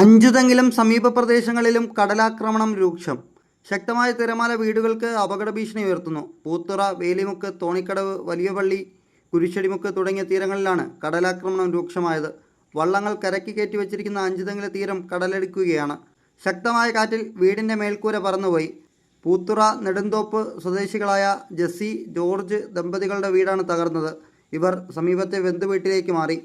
അഞ്ചുതെങ്കിലും സമീപ പ്രദേശങ്ങളിലും കടലാക്രമണം രൂക്ഷം. ശക്തമായ തിരമാല വീടുകൾക്ക് അപകട ഭീഷണി ഉയർത്തുന്നു. പൂത്തുറ വേലിമുക്ക് തോണിക്കടവ് വലിയ പള്ളി കുരിശടിമുക്ക് തുടങ്ങിയ തീരങ്ങളിലാണ് കടലാക്രമണം രൂക്ഷമായത്. വള്ളങ്ങൾ കരക്കി കയറ്റി വച്ചിരിക്കുന്ന അഞ്ചുതെങ്കിലെ തീരം കടലെടുക്കുകയാണ്. ശക്തമായ കാറ്റിൽ വീടിന്റെ മേൽക്കൂര പറന്നുപോയി. പൂത്തുറ നെടുന്തോപ്പ് സ്വദേശികളായ ജെസ്സി ജോർജ് ദമ്പതികളുടെ വീടാണ് തകർന്നത്. ഇവർ സമീപത്തെ ബന്ധുവീട്ടിലേക്ക് മാറി.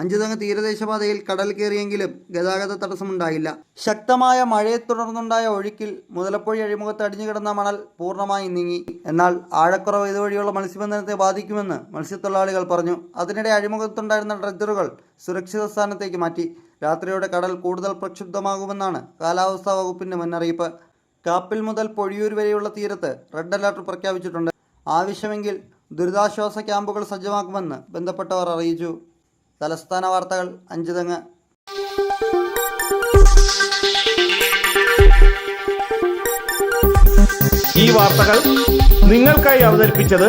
അഞ്ചുതങ്ങ് തീരദേശപാതയിൽ കടൽ കയറിയെങ്കിലും ഗതാഗത തടസ്സമുണ്ടായില്ല. ശക്തമായ മഴയെ തുടർന്നുണ്ടായ ഒഴുക്കിൽ മുതലപ്പൊഴി അഴിമുഖത്ത് അടിഞ്ഞുകിടന്ന മണൽ പൂർണമായി നീങ്ങി. എന്നാൽ ആഴക്കുറവ് ഇതുവഴിയുള്ള മത്സ്യബന്ധനത്തെ ബാധിക്കുമെന്ന് മത്സ്യത്തൊഴിലാളികൾ പറഞ്ഞു. അതിനിടെ അഴിമുഖത്തുണ്ടായിരുന്ന ഡ്രഡ്ജറുകൾ സുരക്ഷിത സ്ഥാനത്തേക്ക് മാറ്റി. രാത്രിയോടെ കടൽ കൂടുതൽ പ്രക്ഷുബ്ധമാകുമെന്നാണ് കാലാവസ്ഥാ വകുപ്പിന്റെ മുന്നറിയിപ്പ്. കാപ്പിൽ മുതൽ പൊഴിയൂർ വരെയുള്ള തീരത്ത് റെഡ് അലർട്ട് പ്രഖ്യാപിച്ചിട്ടുണ്ട്. ആവശ്യമെങ്കിൽ ദുരിതാശ്വാസ ക്യാമ്പുകൾ സജ്ജമാക്കുമെന്ന് ബന്ധപ്പെട്ടവർ അറിയിച്ചു. തലസ്ഥാന വാർത്തകൾ അഞ്ചുതെങ്ങ് ഈ വാർത്തകൾ നിങ്ങൾക്കായി അവതരിപ്പിച്ചത്